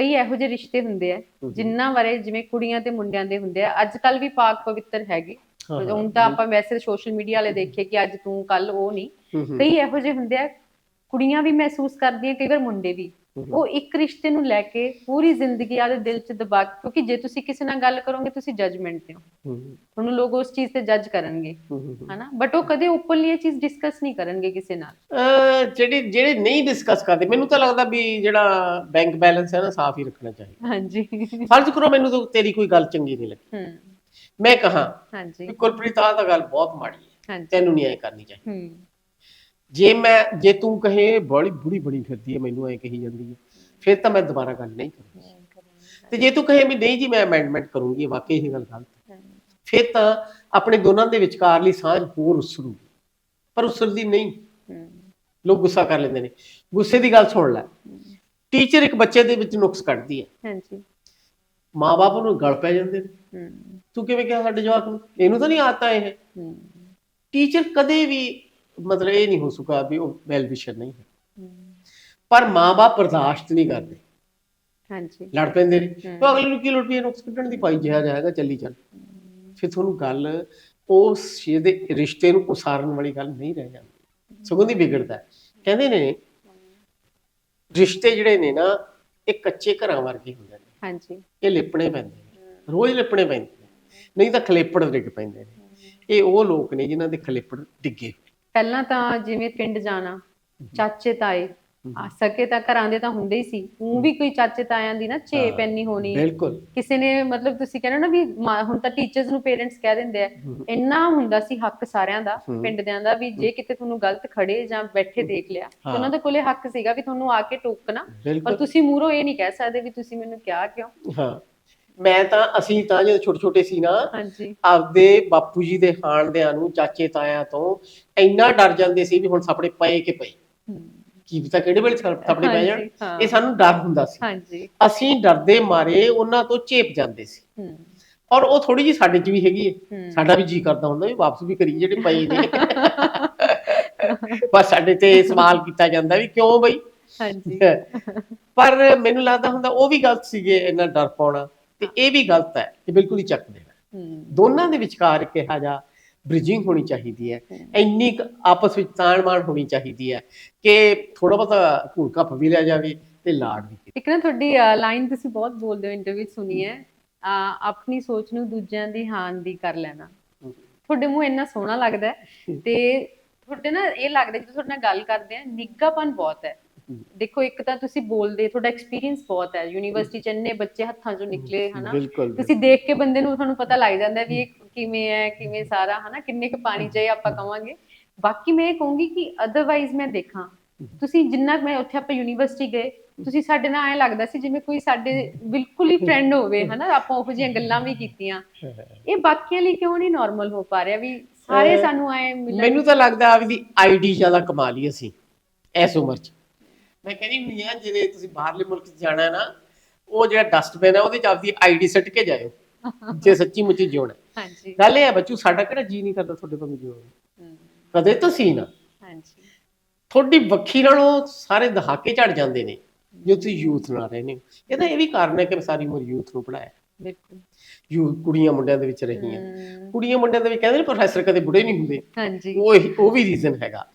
ਕਈ ਇਹੋ ਜਿਹੇ ਰਿਸ਼ਤੇ ਹੁੰਦੇ ਆ ਜਿੰਨਾਂ ਬਾਰੇ ਜਿਵੇਂ ਕੁੜੀਆਂ ਤੇ ਮੁੰਡਿਆਂ ਦੇ ਹੁੰਦੇ ਆ। ਅੱਜ ਕੱਲ ਵੀ ਪਾਕ ਪਵਿੱਤਰ ਹੈਗੇ। ਹੁਣ ਤਾਂ ਆਪਾਂ ਵੈਸੇ ਸੋਸ਼ਲ ਮੀਡੀਆ ਵਾਲੇ ਦੇਖੇ ਕਿ ਅੱਜ ਤੂੰ ਕੱਲ ਉਹ ਨਹੀਂ। ਕਈ ਇਹੋ ਜਿਹੇ ਹੁੰਦੇ ਆ। ਕੁੜੀਆਂ ਵੀ ਮਹਿਸੂਸ ਕਰਦੀਆਂ ਕਈ ਵਾਰ ਮੁੰਡੇ ਵੀ। ਉਹ ਇੱਕ ਰਿਸ਼ਤੇ ਨੂੰ ਲੈ ਕੇ ਪੂਰੀ ਜ਼ਿੰਦਗੀ ਆਦੇ ਦਿਲ 'ਚ ਦਬਾ ਕਿਉਂਕਿ ਜੇ ਤੁਸੀਂ ਕਿਸੇ ਨਾਲ ਗੱਲ ਕਰੋਗੇ ਤੁਸੀਂ ਜੱਜਮੈਂਟ ਹੂੰ, ਤੁਹਾਨੂੰ ਲੋਕ ਉਸ ਚੀਜ਼ ਤੇ ਜੱਜ ਕਰਨਗੇ। ਹਨਾ? ਬਟ ਉਹ ਕਦੇ ਓਪਨਲੀ ਇਹ ਚੀਜ਼ ਡਿਸਕਸ ਨਹੀਂ ਕਰਨਗੇ ਕਿਸੇ ਨਾਲ। ਜਿਹੜੇ ਜਿਹੜੇ ਨਹੀਂ ਡਿਸਕਸ ਕਰਦੇ ਮੈਨੂੰ ਤਾਂ ਲੱਗਦਾ ਵੀ ਜਿਹੜਾ ਬੈਂਕ ਬੈਲੈਂਸ ਹੈ ਨਾ ਸਾਫ਼ ਹੀ ਰੱਖਣਾ ਚਾਹੀਦਾ। ਹਾਂਜੀ। ਫਰਜ਼ ਕਰੋ ਮੈਨੂੰ ਤਾਂ ਤੇਰੀ ਕੋਈ ਗੱਲ ਚੰਗੀ ਨਹੀਂ ਲੱਗੀ। ਹੂੰ। ਮੈਂ ਕਹਾ ਹਾਂਜੀ। ਕਿ ਕੁਲਪ੍ਰੀਤ ਆਹ ਤਾਂ ਗੱਲ ਬਹੁਤ ਮਾੜੀ ਹੈ। ਤੈਨੂੰ ਨਹੀਂ ਐ ਕਰਨੀ ਚਾਹੀਦੀ। ਹੂੰ। ਜੇ ਮੈਂ ਜੇ ਤੂੰ ਕਹੇ ਬੜੀ ਬੁੜੀ ਬਣੀ ਫਿਰਦੀ ਹੈ ਮੈਨੂੰ ਐ ਕਹੀ ਜਾਂਦੀ ਹੈ ਫਿਰ ਤਾਂ ਮੈਂ ਦੁਬਾਰਾ ਗੱਲ ਨਹੀਂ ਕਰੂੰਗੀ। ਤੇ ਜੇ ਤੂੰ ਕਹੇ ਵੀ ਨਹੀਂ ਜੀ ਮੈਂ ਅਮੈਂਡਮੈਂਟ ਕਰੂੰਗੀ ਵਾਕਈ ਇਹ ਗੱਲ ਗਲਤ ਹੈ। ਫਿਰ ਤਾਂ ਆਪਣੇ ਦੋਨਾਂ ਦੇ ਵਿਚਕਾਰਲੀ ਸਾਂਝ ਹੋਰ ਉਸਰੂ ਪਰ ਉਸਰਦੀ ਨਹੀਂ। ਲੋਕ ਗੁੱਸਾ ਕਰ ਲੈਂਦੇ ਨੇ। ਗੁੱਸੇ ਦੀ ਗੱਲ ਸੁਣ ਲੈ। ਟੀਚਰ ਇੱਕ ਬੱਚੇ ਦੇ ਵਿੱਚ ਨੁਕਸ ਕੱਢਦੀ ਹੈ। ਹਾਂਜੀ। ਮਾਪੇ ਨੂੰ ਗਲ ਪੈ ਜਾਂਦੇ ਨੇ। ਤੂੰ ਕਿਵੇਂ ਕਿਹਾ ਸਾਡੇ ਜਵਾਕ ਨੂੰ? ਇਹਨੂੰ ਤਾਂ ਨਹੀਂ ਆਤਾ ਇਹ। ਟੀਚਰ ਕਦੇ ਵੀ ਮਤਲਬ ਇਹ ਨਹੀਂ ਹੋ ਸਕਾ ਵੀ ਉਹ ਵੈਲ ਵਿਸ਼ਰ ਨਹੀਂ ਹੈ। ਪਰ ਮਾਪੇ ਬਰਦਾਸ਼ਤ ਨਹੀਂ ਕਰਦੇ। ਹਾਂਜੀ। ਲੜ ਪੈਂਦੇ ਨੇ। ਉਹ ਅਗਲੇ ਨੂੰ ਕੀ ਲੋੜ ਪਈ ਨੁਕਸ ਕੱਢਣ ਦੀ ਪਾਈ ਜਿਹਾ ਜਾਏਗਾ ਚੱਲੀ ਚੱਲ। ਫਿਰ ਤੁਹਾਨੂੰ ਗੱਲ ਉਸ ਚੀਜ਼ ਦੇ ਰਿਸ਼ਤੇ ਨੂੰ ਉਸਾਰਨ ਵਾਲੀ ਗੱਲ ਨਹੀਂ ਰਹਿ ਜਾਂਦੀ। ਸਗੋਂ ਦੀ ਵਿਗੜਦਾ। ਕਹਿੰਦੇ ਨੇ ਰਿਸ਼ਤੇ ਜਿਹੜੇ ਨੇ ਨਾ ਇਹ ਕੱਚੇ ਘਰਾਂ ਵਰਗੇ ਹੁੰਦੇ ਨੇ। ਹਾਂਜੀ। ਇਹ ਲਿਪਣੇ ਪੈਂਦੇ ਨੇ। ਰੋਜ਼ ਲਿਪਣੇ ਪੈਂਦੇ ਨੇ। ਨਹੀਂ ਤਾਂ ਖਲੇਪੜ ਡਿੱਗ ਪੈਂਦੇ ਨੇ। ਇਹ ਉਹ ਲੋਕ ਨੇ ਜਿਨ੍ਹਾਂ ਦੇ ਖਲੇਪੜ ਡਿੱਗੇ। ਪਹਿਲਾਂ ਤਾਂ ਜਿਵੇਂ ਪਿੰਡ ਜਾਣਾ ਚਾਚੇ ਤਾਏ ਆ ਸਕੇ ਤਾਂ ਘਰਾਂ ਦੇ ਤਾਂ ਹੁੰਦੇ ਹੀ ਸੀ। ਉਹ ਵੀ ਕੋਈ ਚਾਚੇ ਤਾਇਆਂ ਦੀ ਨਾ ਝੇਪ ਇੰਨੀ ਹੋਣੀ। ਬਿਲਕੁਲ। ਕਿਸੇ ਨੇ ਮਤਲਬ ਤੁਸੀਂ ਕਹਿੰਦੇ ਨਾ ਵੀ ਹੁਣ ਤਾਂ ਟੀਚਰਸ ਨੂੰ ਪੇਰੈਂਟਸ ਕਹਿ ਦਿੰਦੇ ਆ। ਇੰਨਾ ਹੁੰਦਾ ਸੀ ਹੱਕ ਸਾਰਿਆਂ ਦਾ ਪਿੰਡ ਦਿਆਂ ਦਾ ਵੀ ਜੇ ਕਿਤੇ ਤੁਹਾਨੂੰ ਗਲਤ ਖੜੇ ਜਾਂ ਬੈਠੇ ਦੇਖ ਲਿਆ ਉਹਨਾਂ ਦੇ ਕੋਲੇ ਹੱਕ ਸੀਗਾ ਵੀ ਤੁਹਾਨੂੰ ਆ ਕੇ ਟੋਕਣਾ। ਪਰ ਤੁਸੀਂ ਮੂਰੋ ਇਹ ਨਹੀਂ ਕਹਿ ਸਕਦੇ ਵੀ ਤੁਸੀਂ ਮੈਨੂੰ ਕਿਹਾ ਕਿਉਂ। ਹਾਂ। ਮੈਂ ਤਾਂ ਅਸੀਂ ਤਾਂ ਜਦੋਂ ਛੋਟੇ ਛੋਟੇ ਸੀ ਨਾ ਹਾਂਜੀ। ਆਪਦੇ ਬਾਪੂ ਜੀ ਦੇ ਹਾਣਦਿਆਂ ਨੂੰ ਚਾਚੇ ਤਾਇਆਂ ਤੋਂ ਇੰਨਾ ਡਰ ਜਾਂਦੇ ਸੀ ਵੀ ਹੁਣ ਸਾਪੜੇ ਪਏ ਕਿ ਪਏ ਕੀ ਪਤਾ ਕਿਹੜੇ ਵੇਲੇ ਸਾਪੜੇ ਪੈ ਜਾਣ। ਹਾਂਜੀ, ਹਾਂ। ਇਹ ਸਾਨੂੰ ਡਰ ਹੁੰਦਾ ਸੀ। ਹਾਂਜੀ। ਅਸੀਂ ਡਰਦੇ ਮਾਰੇ ਉਹਨਾਂ ਤੋਂ ਚੇਪ ਜਾਂਦੇ ਸੀ। ਔਰ ਉਹ ਥੋੜੀ ਜੀ ਸਾਡੇ 'ਚ ਵੀ ਹੈਗੀ ਹੈ। ਸਾਡਾ ਵੀ ਜੀ ਕਰਦਾ ਹੁੰਦਾ ਵੀ ਵਾਪਸ ਵੀ ਕਰੀ ਜਿਹੜੇ ਪਏ ਨੇ। ਬਸ ਸਾਡੇ ਤੇ ਸਵਾਲ ਕੀਤਾ ਜਾਂਦਾ ਵੀ ਕਿਉਂ ਬਈ? ਹਾਂਜੀ। ਪਰ ਮੈਨੂੰ ਲੱਗਦਾ ਹੁੰਦਾ ਉਹ ਵੀ ਗਲਤ ਸੀਗੇ ਇੰਨਾ ਡਰ ਪਾਉਣਾ। ਤੇ ਇਹ ਵੀ ਗਲਤ ਹੈ ਇਹ ਬਿਲਕੁਲ ਹੀ ਚੱਕ ਦੇਣਾ। ਦੋਨਾਂ ਦੇ ਵਿਚਕਾਰ ਇੱਕ ਇਹੋ ਜਿਹਾ ਬ੍ਰਿਜਿੰਗ ਹੋਣੀ ਚਾਹੀਦੀ ਹੈ ਇੰਨੀ ਆਪਸ ਵਿੱਚ ਤਾਣਮਾਨ ਹੋਣੀ ਚਾਹੀਦੀ ਹੈ ਕਿ ਥੋੜਾ ਬਹੁਤਾ ਘੂਰ ਵੀ ਲਿਆ ਜਾਵੇ ਤੇ ਲਾਡ ਵੀ ਇੱਕ ਨਾ ਤੁਹਾਡੀ ਲਾਈਨ ਤੁਸੀਂ ਬਹੁਤ ਬੋਲਦੇ ਹੋ ਇੰਟਰਵਿਊ ਸੁਣੀ ਹੈ ਆਪਣੀ ਸੋਚ ਨੂੰ ਦੂਜਿਆਂ ਦੀ ਹਾਨ ਦੀ ਕਰ ਲੈਣਾ। ਤੁਹਾਡੇ ਮੂੰਹ ਇੰਨਾ ਸੋਹਣਾ ਲੱਗਦਾ ਤੇ ਤੁਹਾਡੇ ਨਾ ਇਹ ਲੱਗਦਾ ਜਦੋਂ ਤੁਹਾਡੇ ਨਾਲ ਗੱਲ ਕਰਦੇ ਆ ਨਿੱਘਾਪਨ ਬਹੁਤ ਹੈ। ਦੇਖੋ ਇੱਕ ਤਾਂ ਤੁਸੀਂ ਬੋਲਦੇ ਤੁਹਾਡਾ ਐਕਸਪੀਰੀਅੰਸ ਬਹੁਤ ਹੈ। ਯੂਨੀਵਰਸਿਟੀ ਚ ਇੰਨੇ ਬੱਚੇ ਹੱਥਾਂ ਚੋਂ ਨਿਕਲੇ ਹਨਾ? ਤੁਸੀਂ ਦੇਖ ਕੇ ਬੰਦੇ ਨੂੰ ਤੁਹਾਨੂੰ ਪਤਾ ਲੱਗ ਜਾਂਦਾ ਵੀ ਇਹ ਕਿਵੇਂ ਹੈ ਕਿਵੇਂ ਸਾਰਾ ਹਨਾ? ਕਿੰਨੇ ਕੁ ਪਾਣੀ ਚਾਹੀਏ ਆਪਾਂ ਕਵਾਂਗੇ। ਬਾਕੀ ਮੈਂ ਇਹ ਕਹੂੰਗੀ ਕਿ ਅਦਰਵਾਈਜ਼ ਮੈਂ ਦੇਖਾਂ ਤੁਸੀਂ ਜਿੰਨਾ ਮੈਂ ਉੱਥੇ ਆਪਾਂ ਯੂਨੀਵਰਸਿਟੀ ਗਏ ਤੁਸੀਂ ਸਾਡੇ ਨਾਲ ਐ ਲੱਗਦਾ ਸੀ ਜਿਵੇਂ ਕੋਈ ਸਾਡੇ ਬਿਲਕੁਲ ਹੀ ਫਰੈਂਡ ਹੋਵੇ ਹਨਾ? ਆਪਾਂ ਉਹੋ ਜਿਹੀਆਂ ਗੱਲਾਂ ਵੀ ਕੀਤੀਆਂ। ਇਹ ਬਾਕੀਆਂ ਲਈ ਕਿਉਂ ਨਹੀਂ ਨਾਰਮਲ ਹੋ ਪਾ ਰਿਹਾ ਵੀ ਸਾਰੇ ਸਾਨੂੰ ਐ ਮੈਨੂੰ ਤਾਂ ਲੱਗਦਾ ਆਪਦੀ ਆਈਡੀ ਜ਼ਿਆਦਾ ਕਮਾ ਲਈ ਅਸੀਂ ਇਸ ਉਮਰ 'ਚ। ਮੈਂ ਕਹਿੰਦੀ ਹੁੰਦੀ ਆ ਜਿਹੜੇ ਤੁਸੀਂ ਬਾਹਰਲੇ ਮੁਲਕ 'ਚ ਜਾਣਾ ਹੈ ਨਾ ਉਹ ਜਿਹੜਾ ਡਸਟਬਿਨ ਹੈ ਉਹਦੇ 'ਚ ਆਪਦੀ ਆਈਡੀ ਸੱਟ ਕੇ ਜਾਇਓ ਜੇ ਸੱਚੀ ਮੁੱਚੀ ਜਿਉਣਾ। ਹੈ। ਹਾਂਜੀ। ਗੱਲ ਇਹ ਹੈ ਬੱਚੂ ਸਾਡਾ ਕਿਹੜਾ ਜੀ ਨਹੀਂ ਕਰਦਾ ਤੁਹਾਡੇ ਕੋਲ ਜਿਉਣ ਕਦੇ ਤਾਂ ਸੀ ਨਾ। ਹਾਂਜੀ। ਤੁਹਾਡੀ ਵੱਖੀ ਨਾਲੋਂ ਸਾਰੇ ਦਹਾਕੇ ਝੜ ਜਾਂਦੇ ਨੇ ਜੇ ਤੁਸੀਂ ਯੂਥ ਨਾਲ ਰਹਿੰਦੇ ਹੋ। ਇਹਦਾ ਇਹ ਵੀ ਕਾਰਨ ਹੈ ਕਿ ਸਾਰੀ ਉਮਰ ਯੂਥ ਨੂੰ ਪੜਾਇਆ ਬਿਲਕੁਲ। ਯੂ ਕੁੜੀਆਂ ਮੁੰਡਿਆਂ ਦੇ ਵਿੱਚ ਰਹੀਆਂ। ਕੁੜੀਆਂ ਮੁੰਡਿਆਂ ਦੇ ਵਿੱਚ ਕਹਿੰਦੇ ਨੇ ਪ੍ਰੋਫੈਸਰ ਕਦੇ ਬੁੜੇ ਨਹੀਂ ਹੁੰਦੇ। ਹਾਂਜੀ। ਉਹ ਉਹ ਵੀ ਰੀਜ਼ਨ ਹੈਗਾ।